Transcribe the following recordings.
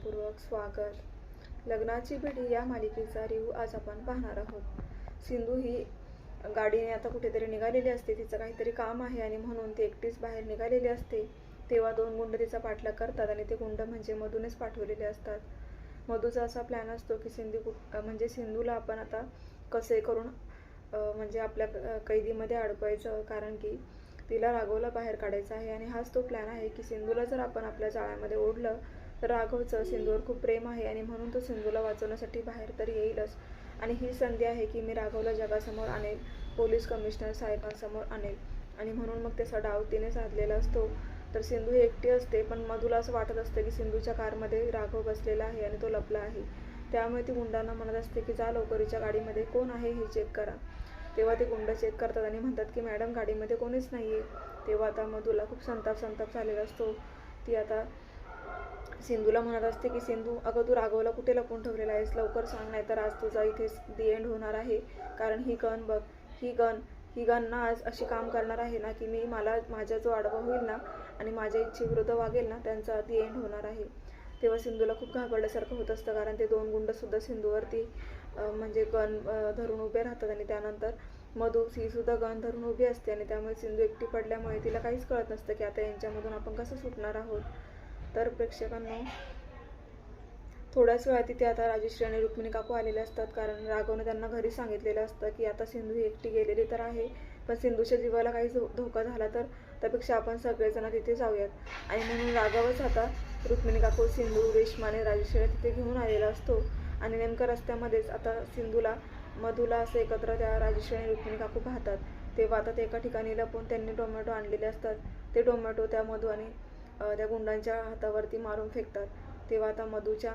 मनपूर्वक स्वागत. लग्नाची पिढी या मालिकेचा रिव्ह्यू आज आपण पाहणार आहोत. सिंधू ही गाडीने आता कुठेतरी निघालेली असते. तिचं काहीतरी काम आहे आणि म्हणून ती एकटीच बाहेर निघालेली असते. तेव्हा दोन गुंड तिचा पाठलाग करतात आणि ते गुंड म्हणजे मधूनच पाठवलेले असतात. मधूचा असा प्लॅन असतो की सिंधू म्हणजे सिंधूला आपण आता कसे करून म्हणजे आपल्या कैदीमध्ये अडकवायचं. कारण की तिला राघवला बाहेर काढायचं आहे आणि हाच तो प्लॅन आहे की सिंधूला जर आपण आपल्या जाळ्यामध्ये ओढलं राघवचं सिंधूवर खूप प्रेम आहे आणि म्हणून तो सिंधूला वाचवण्यासाठी बाहेर तर येईलच. आणि ही संधी आहे की मी राघवला जगासमोर आणेल पोलीस कमिशनर साहेबांसमोर आणेल. आणि म्हणून मग त्याचा डाव तिने साधलेला असतो. तर सिंधू ही एकटी असते पण मधुला असं वाटत असतं की सिंधूच्या कारमध्ये राघव बसलेला आहे आणि तो लपला आहे. त्यामुळे ती गुंडांना म्हणत असते की जा लवकरीच्या गाडीमध्ये कोण आहे हे चेक करा. तेव्हा ते गुंड चेक करतात आणि म्हणतात की मॅडम गाडीमध्ये कोणीच नाही आहे तेव्हा आता मधुला खूप संताप संताप झालेला असतो. ती आता सिंधूला म्हणत असते की सिंधू अगं तू राघवला कुठे लपून ठेवलेला आहेस? लवकर सांग नाही तर आज तुझा इथेच दी एंड होणार आहे. कारण ही गन बघ ही गन ही गन ना आज अशी काम करणार आहे ना की मी मला माझा जो आडवा होईल ना आणि माझ्या इच्छेविरुद्ध वागेल ना त्यांचा दी एंड होणार आहे. तेव्हा सिंधूला खूप घाबरल्यासारखं होत असतं कारण ते दोन गुंडसुद्धा सिंधूवरती म्हणजे गन धरून उभे राहतात आणि त्यानंतर मधू हीसुद्धा गन धरून उभी असते आणि त्यामुळे सिंधू एकटी पडल्यामुळे तिला काहीच कळत नसतं की आता यांच्यामधून आपण कसं सुटणार आहोत. तर प्रेक्षकांना थोड्याच वेळात तिथे आता राजेश्री आणि रुक्मिणी काकू आलेले असतात. कारण राघवने त्यांना घरी सांगितलेलं असतं की आता सिंधू ही एकटी गेलेली तर आहे पण सिंधूच्या जीवाला काही धोका झाला तर त्यापेक्षा आपण सगळेजण तिथे जाऊयात. आणि म्हणून राघवच आता रुक्मिणी काकू सिंधू रेश्मा आणि राजश्रीला तिथे घेऊन आलेला असतो. आणि नेमकं रस्त्यामध्येच आता सिंधूला मधूला असं एकत्र त्या राजेश्री आणि रुक्मिणी काकू पाहतात. तेव्हा आता ते एका ठिकाणी लपून त्यांनी टोमॅटो आणलेले असतात. ते टोमॅटो त्या मधू आणि त्या गुंडांच्या हातावरती मारून फेकतात. तेव्हा आता मधूच्या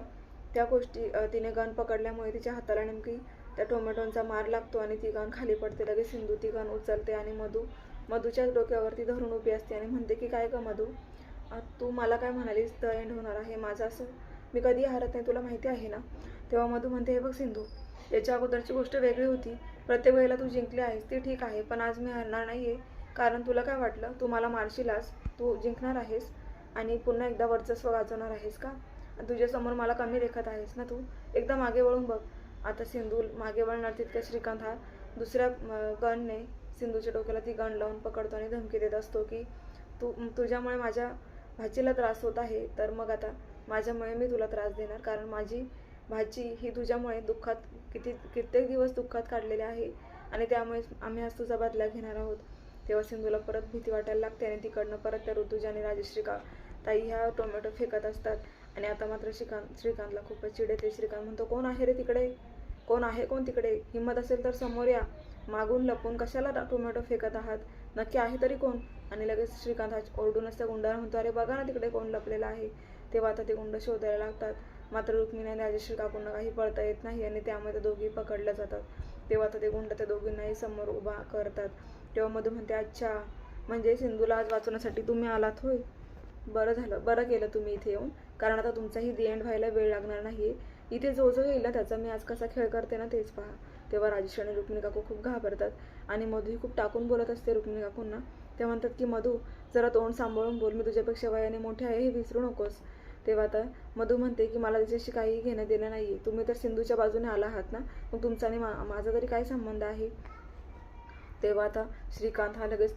त्या गोष्टी तिने गन पकडल्यामुळे तिच्या हाताला नेमकी त्या टोमॅटोंचा मार लागतो आणि ती गन खाली पडते. लगेच सिंधू ती गन उचलते आणि मधू मधूच्याच डोक्यावरती धरून उभी असते आणि म्हणते की काय ग मधू? तू मला काय म्हणालीस? द एंड होणार आहे माझं असं. मी कधी हरत नाही तुला माहिती आहे ना? तेव्हा मधू म्हणते हे बघ सिंधू याच्या अगोदरची गोष्ट वेगळी होती. प्रत्येक वेळेला तू जिंकली आहेस ती ठीक आहे पण आज मी हरणार नाही आहे कारण तुला काय वाटलं? तू मला मारशीलास. तू जिंकणार आहेस. आणि पुन्हा एकदा वर्चस्व गाजवणार आहेस का? तुझ्यासमोर मला कमी लेखत आहेस ना तू? एकदा मागे वळून बघ. आता सिंधू मागे वळणार तितक्या श्रीकांत हा दुसऱ्या गणने सिंधूच्या डोक्याला ती गण लावून पकडतो आणि धमकी देत असतो की तू तुझ्यामुळे माझ्या भाचीला त्रास होत आहे. तर मग आता माझ्यामुळे मी तुला त्रास देणार. कारण माझी भाची ही तुझ्यामुळे दुःखात किती कित्येक दिवस दुःखात काढलेले आहे आणि त्यामुळे आम्ही आज तुझा बदला घेणार आहोत. तेव्हा सिंधूला परत भीती वाटायला लागते आणि तिकडनं परत त्या ऋतुजा आणि राजश्री का ताई ह्या टोमॅटो फेकत असतात. आणि आता मात्र श्रीकांत श्रीकांतला खूपच चिड येते. श्रीकांत म्हणतो कोण आहे रे तिकडे? कोण आहे कोण तिकडे? हिंमत असेल तर समोर या. मागून लपून कशाला टोमॅटो फेकत आहात? नक्की आहे तरी कोण? आणि लगेच श्रीकांत हा ओरडूनच त्या गुंडाला म्हणतो अरे बघा ना तिकडे कोण लपलेला आहे. तेव्हा आता ते गुंड शोधायला लागतात. मात्र रुक्मिणी आणि राजश्री काकूंना काही पळता येत नाही आणि त्यामध्ये दोघी पकडल्या जातात. तेव्हा आता ते गुंड त्या दोघींनाही समोर उभा करतात. तेव्हा मधू म्हणते अच्छा म्हणजे सिंधूला आज वाचवण्यासाठी तुम्ही आलात होय? बरं झालं बरं केलं तुम्ही इथे येऊन. कारण आता तुमचाही दी एंड व्हायला वेळ लागणार नाही इथे जो जो येईल ना त्याचा मी आज कसा खेळ करते ना तेच पहा. तेव्हा राजेश आणि रुक्मिणी काकू खूप घाबरतात. आणि मधूही खूप टाकून बोलत असते रुक्मिणी काकूंना. ते म्हणतात की मधू जरा तोंड सांभाळून बोल. मी तुझ्यापेक्षा वयाने मोठे आहे हे विसरू नकोस. तेव्हा आता मधू म्हणते की मला त्याच्याशी काहीही घेणं देणं नाही आहे तुम्ही तर सिंधूच्या बाजूने आला आहात ना? मग तुमचा आणि मा माझा तरी काय संबंध आहे? तेव्हा आता श्रीकांत हा लगेच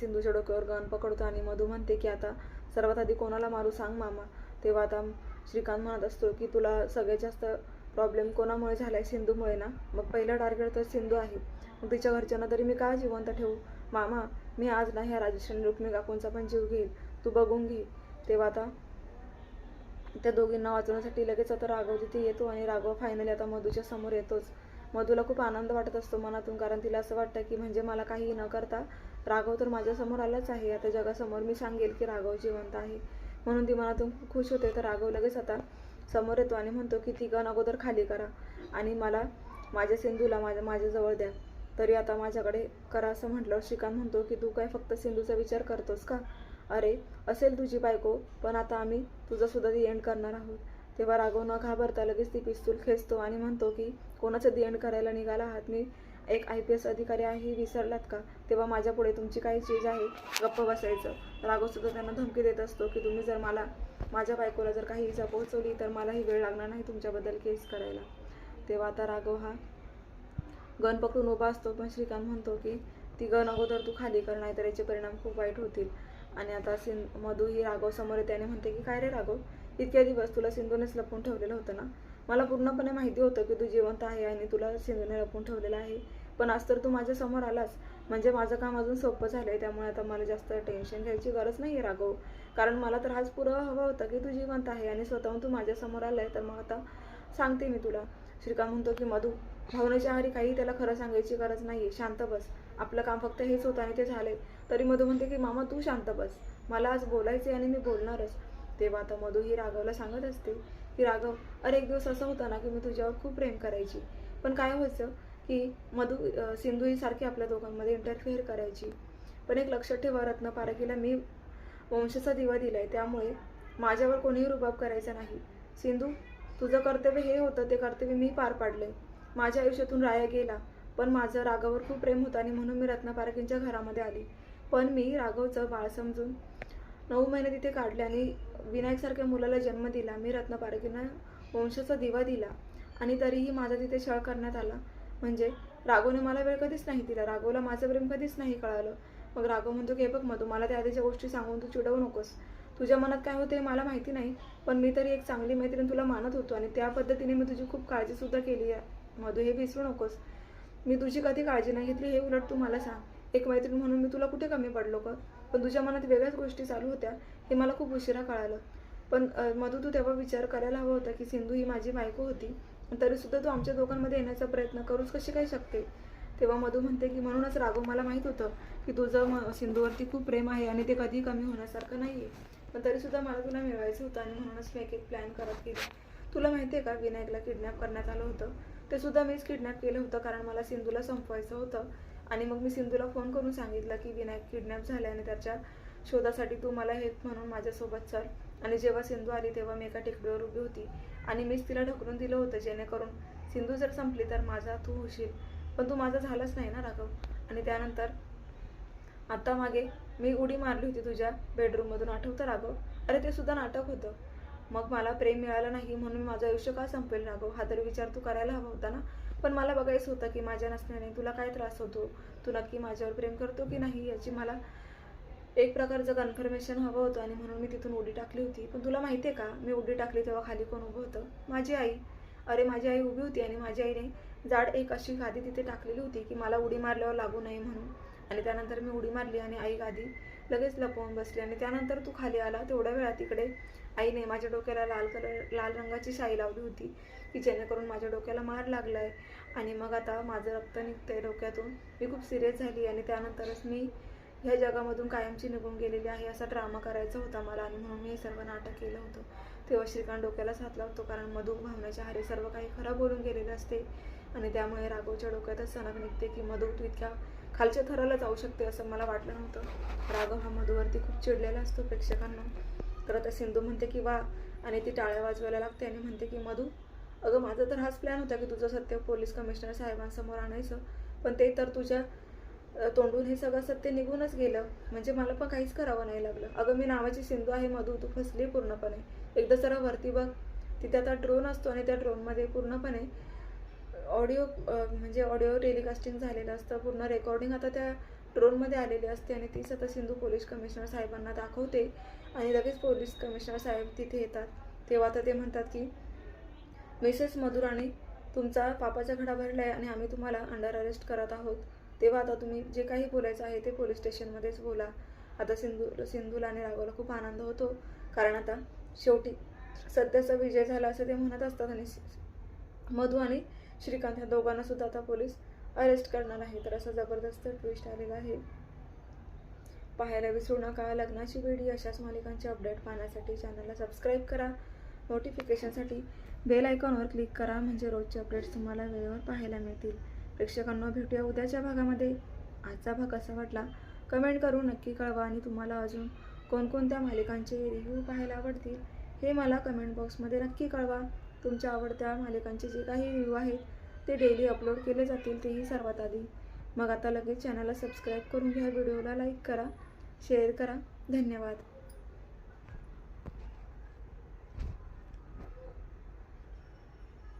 सिंधूच्या डोक्यावर गन पकडतो आणि मधू म्हणते की आता सर्वात आधी कोणाला मारू सांग मामा. तेव्हा आता श्रीकांत म्हणत असतो की तुला सगळ्यात जास्त प्रॉब्लेम कोणामुळे झाला आहे सिंधूमुळे ना? मग पहिलं टार्गेट तर सिंधू आहे. मग तिच्या घरच्यांना तरी मी का जिवंत ठेवू? मामा मी आज ना ह्या राजेश्वरी रुक्मी काकूंचा पण जीव घेईल. तू बघून घे. तेव्हा आता त्या दोघींना वाचवण्यासाठी लगेच आता राघव तिथे येतो आणि राघव फायनली आता मधूच्या समोर येतोच. मधूला खूप आनंद वाटत असतो मनातून कारण तिला असं वाटतं की म्हणजे मला काही न करता राघव तर माझ्यासमोर आलाच आहे. आता जगासमोर मी सांगेल की राघव जिवंत आहे. म्हणून ती मनातून खूप खुश होते. तर राघव लगेच आता समोर येतो आणि म्हणतो की ती गण अगोदर खाली करा आणि मला माझ्या सिंधूला माझ्या माझ्याजवळ द्या. तरी आता माझ्याकडे करा असं म्हटलं श्रीकांत म्हणतो की तू काय फक्त सिंधूचा विचार करतोस का? अरे असेल तुझी बायको पण आता आम्ही तुझंसुद्धा ती एंड करणार आहोत. तेव्हा राघव न घाबरता लगेच ती पिस्तूल खेचतो आणि म्हणतो की कोणाचं दी करायला निघाला आहात? मी एक आय पी एस अधिकारी आहे हे विसरलात का? तेव्हा माझ्यापुढे तुमची काही चीज आहे. गप्प बसायचं. राघव सुद्धा त्यांना धमकी देत असतो की तुम्ही जर मला माझ्या बायकोला जर काही इजा पोहोचवली तर मलाही वेळ लागणार नाही तुमच्याबद्दल केस करायला. तेव्हा आता राघव हा गन पकडून उभा असतो पण श्रीकांत म्हणतो की ती गन अगोदर तू खाली कर नाही तर याचे परिणाम खूप वाईट होतील. आणि आता सिं मधू ही राघव समोर येते आणि म्हणते की काय रे राघव? इतक्या दिवस तुला सिंधूनेच लपून ठेवलेलं होतं ना? मला पूर्णपणे माहिती होतं की तू जिवंत आहे आणि तुला सिंधूने लपून ठेवलेलं आहे. पण आज तर तू माझ्यासमोर आलास. म्हणजे माझं काम अजून सोपं झालंय त्यामुळे आता मला जास्त टेन्शन घ्यायची गरज नाही आहे राघव. कारण मला तर हाच पुरावा हवा होता की तू जिवंत आहे आणि स्वतःहून तू माझ्यासमोर आलाय तर मग आता सांगते मी तुला. श्रीकांत म्हणतो की मधू भावनेच्या आहारी काही त्याला खरं सांगायची गरज नाही शांत बस. आपलं काम फक्त हेच होतं आणि ते झालंय. तरी मधू म्हणते की मामा तू शांत बस. मला आज बोलायचे आणि मी बोलणारच. तेव्हा तर मधू ही राघवला सांगत असते की राघव अरे एक दिवस असं होतं ना की मी तुझ्यावर खूप प्रेम करायची. पण काय व्हायचं की मधू सिंधू ही सारखी आपल्या दोघांमध्ये इंटरफेअर करायची. पण एक लक्षात ठेवा रत्न पारखीला मी वंशाचा दिवा दिलाय. त्यामुळे माझ्यावर कोणीही रुबाब करायचा नाही. सिंधू तुझं कर्तव्य हे होतं ते कर्तव्य मी पार पाडले माझ्या आयुष्यातून राया गेला पण माझं राघववर खूप प्रेम होतं आणि म्हणून मी रत्न पारखींच्या घरामध्ये आली. पण मी राघवचं बाळ समजून नऊ महिने तिथे काढले आणि विनायकसारख्या मुलाला जन्म दिला. मी रत्न वंशाचा दिवा दिला आणि तरीही माझा तिथे छळ करण्यात आला. म्हणजे राघवने मला वेळ कधीच नाही दिला. राघवला माझं प्रेम कधीच नाही कळालं. मग राघव म्हणतो की हे बघ मधू मला त्या आधीच्या गोष्टी सांगून तू चिडवू नकोस. तुझ्या मनात काय होते हे मला माहिती नाही पण मी तरी एक चांगली मैत्रीण तुला मानत होतो आणि त्या पद्धतीने मी तुझी खूप काळजीसुद्धा केली आहे. मधू हे विसरू नकोस. मी तुझी कधी काळजी नाही घेतली हे उलट तू मला सांग. एक मैत्रीण म्हणून मी तुला कुठे कमी पडलो का पण तुझ्या मनात वेगळ्याच गोष्टी चालू होत्या हे मला खूप उशिरा कळालं. पण मधू तू तेव्हा विचार करायला हवा होता की सिंधू ही माझी बायको होती तरीसुद्धा तू आमच्या दोघांमध्ये येण्याचा प्रयत्न करूच कशी काय शकते? तेव्हा मधू म्हणते की म्हणूनच राघव मला माहीत होतं की तुझं म सिंधूवरती खूप प्रेम आहे आणि ते कधी कमी होण्यासारखं नाही आहे पण तरीसुद्धा मला तुला मिळवायचं होतं आणि म्हणूनच मी एक एक प्लॅन करत गेले. तुला माहिती आहे का विनायकला किडनॅप करण्यात आलं होतं. ते सुद्धा मीच किडनॅप केलं होतं कारण मला सिंधूला संपवायचं होतं. आणि मग मी सिंधूला फोन करून सांगितलं की विनायक किडनॅप झाले आणि त्याच्या शोधासाठी तू मला हे म्हणून माझ्यासोबत चल. आणि जेव्हा सिंधू आली तेव्हा मी एका टेकडीवर उभी होती. आणि मीच तिला ढकलून दिलं होतं जेणेकरून सिंधू जर संपली तर माझा तू होशील. पण तू माझा झालाच नाही ना राघव? आणि त्यानंतर आता मागे मी उडी मारली होती तुझ्या बेडरूममधून आठवतं राघव? अरे ते सुद्धा नाटक होतं. मग मला प्रेम मिळालं नाही म्हणून माझं आयुष्य का संपेल राघव? हा तरी विचार तू करायला हवा होता ना? पण मला बघायचं होतं की माझ्या नसण्याने तुला काय त्रास होतो? तू नक्की माझ्यावर प्रेम करतो की नाही याची मला एक प्रकारचं कन्फर्मेशन हवं होतं आणि म्हणून मी तिथून उडी टाकली होती. पण तुला माहिती आहे का? मी उडी टाकली तेव्हा खाली कोण उभं होतं? माझी आई. अरे माझी आई उभी होती आणि माझ्या आईने जाड एक अशी गादी तिथे टाकलेली होती की मला उडी मारल्यावर लागू नये म्हणून. आणि त्यानंतर मी उडी मारली आणि आई गादी लगेच लपवून बसली. आणि त्यानंतर तू खाली आला. तेवढ्या वेळा तिकडे आईने माझ्या डोक्याला लाल कलर लाल रंगाची शाई लावली होती. की जेणेकरून माझ्या डोक्याला मार लागला आहे आणि मग आता माझं रक्त निघतंय डोक्यातून. मी खूप सिरियस झाली आणि त्यानंतरच मी ह्या जगामधून कायमची निघून गेलेली आहे असा ड्रामा करायचा होता मला आणि म्हणून मी हे सर्व नाटक केलं होतं. तेव्हा श्रीकांत डोक्याला साथला होतो कारण मधू भावनेच्या हारे सर्व काही खरं बोलून गेलेलं असते. आणि त्यामुळे राघवच्या डोक्यातच सणक निघते की मधू तू इतक्या खालच्या थराला जाऊ शकते असं मला वाटलं नव्हतं. राघव हा मधूवरती खूप चिडलेला असतो प्रेक्षकांना. तर आता सिंधू म्हणते की वा. आणि ती टाळ्या वाजवायला लागते आणि म्हणते की मधू अगं माझा तर हाच प्लॅन होता की तुझं सत्य पोलीस कमिशनर साहेबांसमोर आणायचं. पण ते तर तुझ्या तोंडून हे सगळं सत्य निघूनच गेलं. म्हणजे मला पण काहीच करावं नाही लागलं. अगं मी नावाची सिंधू आहे मधू तू फसली पूर्णपणे. एकदा जरा वरती बघ. तिथे आता ड्रोन असतो आणि त्या ड्रोनमध्ये पूर्णपणे ऑडिओ म्हणजे ऑडिओ टेलिकास्टिंग झालेलं असतं. पूर्ण रेकॉर्डिंग आता त्या ड्रोनमध्ये आलेली असते आणि तीच आता सिंधू पोलीस कमिशनर साहेबांना दाखवते. आणि लगेच पोलीस कमिशनर साहेब तिथे येतात. तेव्हा आता ते म्हणतात की मिसेस मधुराणी तुमचा पापाचा घडा भरला आहे आणि आम्ही तुम्हाला अंडर अरेस्ट करत आहोत. तेव्हा आता तुम्ही जे काही बोलायचं आहे ते पोलीस स्टेशनमध्येच बोला. आता सिंधू सिंधूला आणि राघवला खूप आनंद होतो. कारण आता शेवटी सत्याचा विजय झाला असं ते म्हणत असतात आणि मधू आणि श्रीकांत ह्या दोघांना सुद्धा आता पोलीस अरेस्ट करणार आहे. तर असा जबरदस्त ट्विस्ट आलेला आहे. पाहायला विसरू नका. लग्नाची वेळी अशाच मालिकांचे अपडेट पाहण्यासाठी चॅनलला सबस्क्राईब करा. नोटिफिकेशनसाठी बेल आयकॉनवर क्लिक करा म्हणजे रोजचे अपडेट्स तुम्हाला वेळेवर पाहायला मिळतील. प्रेक्षकांना भेटूया उद्याच्या भागामध्ये. आजचा भाग कसा वाटला? कमेंट करून नक्की कळवा आणि तुम्हाला अजून कोणकोणत्या मालिकांचे रिव्ह्यू पाहायला आवडतील हे मला कमेंट बॉक्समध्ये नक्की कळवा. तुमच्या आवडत्या मालिकांचे जे काही रिव्ह्यू आहेत ते डेली अपलोड केले जातील तेही सर्वात आधी. मग आता लगेच चॅनलला सबस्क्राईब करून घ्या व्हिडिओला लाईक करा शेअर करा. धन्यवाद.